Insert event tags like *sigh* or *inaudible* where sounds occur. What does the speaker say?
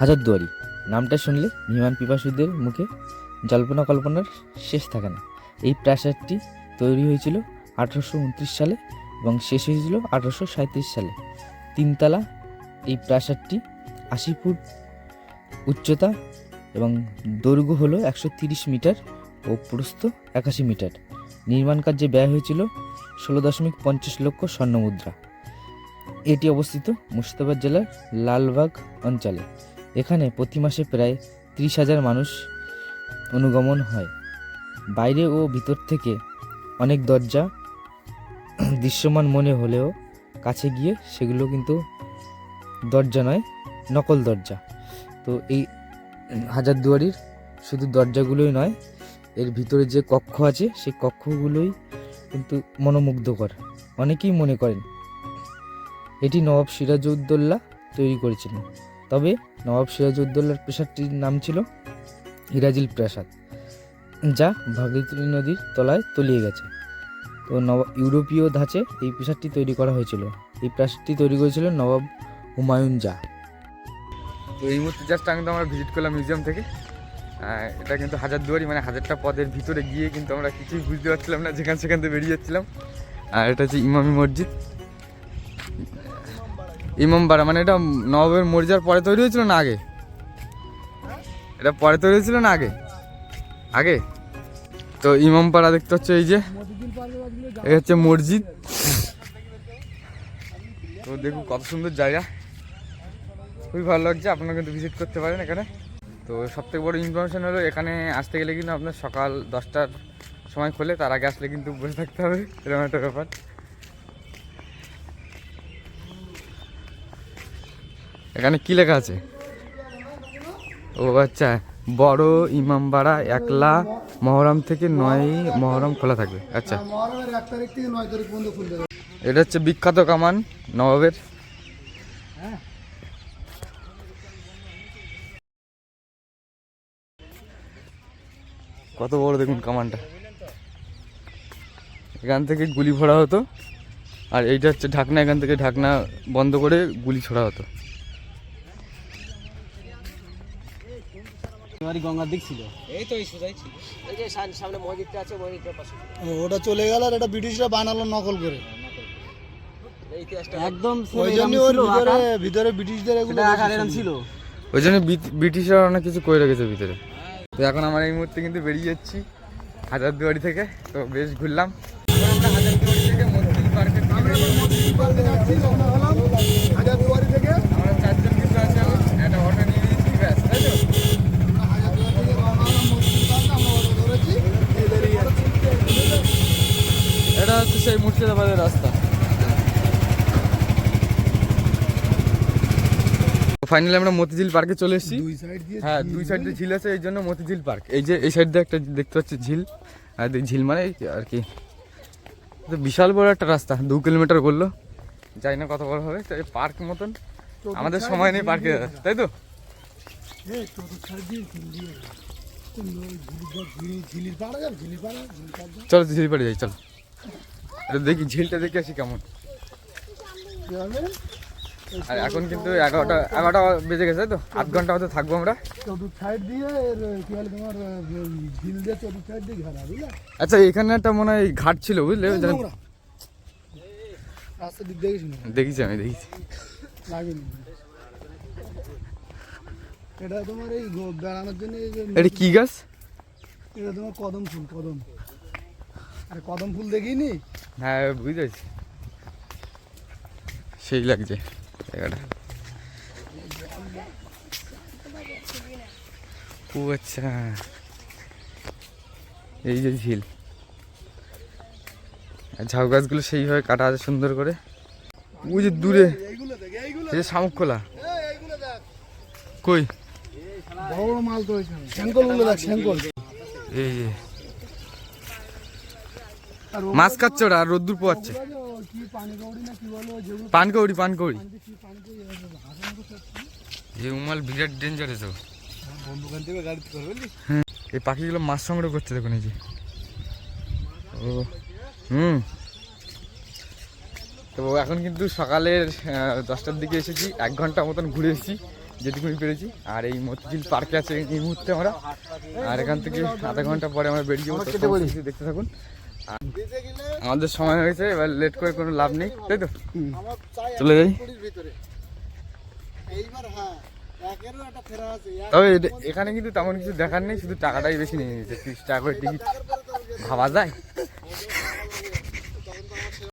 হাজারদুয়ারি। নামটা শুনলে বিমান পিপাসুদের মুখে জল্পনা কল্পনার শেষ থাকে না। এই প্রাসাদটি তৈরি হয়েছিল আঠারোশো উনত্রিশ সালে এবং শেষ হয়েছিল আঠারোশো সালে। তিনতলা এই প্রাসাদটি আশি ফুট উচ্চতা এবং দৈর্ঘ্য হলো একশো তিরিশ মিটার ও প্রস্থ একাশি মিটার। নির্মাণ কার্যে ব্যয় হয়েছিল ষোলো দশমিক পঞ্চাশ লক্ষ স্বর্ণমুদ্রা। এটি অবস্থিত মুর্শিদাবাদ জেলার লালবাগ অঞ্চলে। এখানে প্রতি মাসে প্রায় ত্রিশ হাজার মানুষ অনুগমন হয়। বাইরে ও ভিতর থেকে অনেক দরজা *clears throat* দৃশ্যমান মনে হলেও কাছে গিয়ে সেগুলো কিন্তু দরজা নয়, নকল দরজা। তো এই হাজারদুয়ারির শুধু দরজাগুলোই নয়, এর ভিতরে যে কক্ষ আছে সেই কক্ষগুলোই কিন্তু মনোমুগ্ধকর। অনেকেই মনে করেন, এটি নবাব সিরাজউদ্দৌলা তৈরি করেছিলেন। তবে নবাব সিরাজউদ্দৌলার প্রাসাদটির নাম ছিল ইরাজিল প্রাসাদ, যা ভাগীরথী নদীর তলায় তলিয়ে গেছে। তো নবাব ইউরোপীয় ধাঁচে এই প্রাসাদটি তৈরি করা হয়েছিল। এই প্রাসাদটি তৈরি করেছিল নবাব হুমায়ুন জা তো এই মুহূর্তে জাস্ট আমি তো আমরা ভিজিট করলাম মিউজিয়াম থেকে। এটা কিন্তু হাজারদুয়ারি মানে হাজারটা পদের ভিতরে গিয়ে কিন্তু আমরা কিছুই বুঝতে পারছিলাম না, যেখান সেখান থেকে বেরিয়ে যাচ্ছিলাম। আর এটা হচ্ছে ইমামি মসজিদ। ইমামবাড়া মানে এটা নবাবের মর্যাদার পরে তৈরি হয়েছিল না আগে? এটা পরে তৈরি হয়েছিল না আগে? আগে? তো ইমামপাড়া দেখতে হচ্ছে এই যে, এই হচ্ছে মসজিদ। তো দেখুন কত সুন্দর জায়গা। খুবই ভালো লাগছে, আপনারা কিন্তু ভিজিট করতে পারেন এখানে। তো সবথেকে বড় ইনফরমেশন হলো, এখানে আসতে গেলে কিন্তু আপনার সকাল দশটার সময় খোলে, তার আগে আসলে কিন্তু বসে থাকতে হবে, এরকম একটা ব্যাপার। এখানে কি লেখা আছে? ও আচ্ছা বড় ইমামবাড়া একলা মহরম থেকে নয় মহরম খোলা থাকবে। আচ্ছা। এটা হচ্ছে বিখ্যাত কামান নবাবের। কত বড় দেখুন কামানটা। এখান থেকে গুলি ভরা হতো। আর এইটা হচ্ছে ঢাকনা, এখান থেকে ঢাকনা বন্ধ করে গুলি ছোড়া হতো। গঙ্গার দিক ছিল। এই তো এই সোজাই ছিল। এই যে সামনে মসজিদটা আছে মসজিদটার পাশে। ওটা চলে গেল আর এটা ব্রিটিশরা বানালো নকল করে। একদম ওই জন্য ওর ভিতরে ভিতরে ব্রিটিশদের এগুলো ছিল। ওই জন্য ব্রিটিশরা অনেক কিছু করে রেখেছে ভিতরে। তো এখন আমরা এই মুহূর্তে কিন্তু বেরিয়ে যাচ্ছি হাজারদুয়ারি থেকে। তো বেশ ঘুরলাম। আমরা হাজারদুয়ারি থেকে মন্দির পার্কের দিকে বেরিয়ে হাজারদুয়ারি থেকে আমরা চারজন কিন্তু আছে একটা অটো নিয়ে নিয়েছি ব্যাস তাই তো হাজারদুয়ারি থেকে রওনা হলাম মসজিদ পার্কে, আমরা অটো ধরেছি এই বেরিয়ে যাচ্ছি এটা হচ্ছে সেই মুর্শিদাবাদের রাস্তা। ফাইনালি আমরা মতিঝিল পার্কে চলে এসেছি। সাইড হ্যাঁ দুই সাইড দিয়ে ঝিল। আছে এই জন্য মতিঝিল পার্ক এই যে এই সাইড দিয়ে একটা দেখতে পাচ্ছি ঝিল। আর ঝিল মানে এই আর কি। তো বিশাল বড় একটা রাস্তা দু কিলোমিটার করল যাই না কত বড় হবে তো এই পার্ক মতন। আমাদের সময় নেই পার্কে তাই তো? এই। চলো ঝিল পাড়ে যাই চলো। এটা দেখি ঝিলটা দেখে আসি কেমন? আর এখন কিন্তু এগারোটা এগারোটা বেজে গেছে তো আধ ঘণ্টা হয়তো থাকব আমরা। চতুর্থ সাইড দিয়ে কি বলে তোমার ঝিল দিয়ে চতুর্থ সাইড দিয়ে ঘেরা বুঝলে? আচ্ছা এখানে একটা মনে হয় ঘাট ছিল বুঝলে দেখেছি আমি দেখেছি। এটা তোমার এই বেড়ানোর জন্য এটা কি গাছ? এটা তোমার কদম ফুল কদম। আরে কদম ফুল দেখিনি? হ্যাঁ বুঝতে পারছি সেই লাগছে জায়গাটা। ও আচ্ছা। এই যে ঝিল। আর ঝাউ গাছগুলো সেইভাবে কাটা আছে সুন্দর করে। ওই যে দূরে। এই যে শামুক খোলা কই? বড় মাল তো শ্যাঙ্কল দেখ শ্যাঙ্কল এই যে। মাছ খাচ্ছে ওরা আর রোদ্দুর পোয়াচ্ছে যে পানকৌড়ি পানকৌড়ি। এই উমাল বিরাট ডেঞ্জার গাড়ি করবে এই পাখিগুলো মাছ সংগ্রহ করছে দেখুন এই যে। ও হুম। তো এখন কিন্তু সকালের দশটার দিকে এসেছি এক ঘণ্টা মতন ঘুরে এসেছি যেটুকুনি পেরেছি। আর এই মতিঝিল পার্কে আছে এই মুহূর্তে আমরা। আর এখান থেকে আধা ঘণ্টা পরে আমরা বেরিয়ে যাব দেখতে থাকুন। আমাদের সময় হয়েছে এবার লেট করে কোনো লাভ নেই তাই তো? চলে যাই। কুড়ির ভিতরে। এইবার হ্যাঁ একেরও একটা ফেরা আছে এক তবে এখানে কিন্তু তেমন কিছু দেখার নেই শুধু টাকাটাই বেশি নিয়ে নিয়েছে তিরিশ টাকা করে টিকিট ভাবা যায়?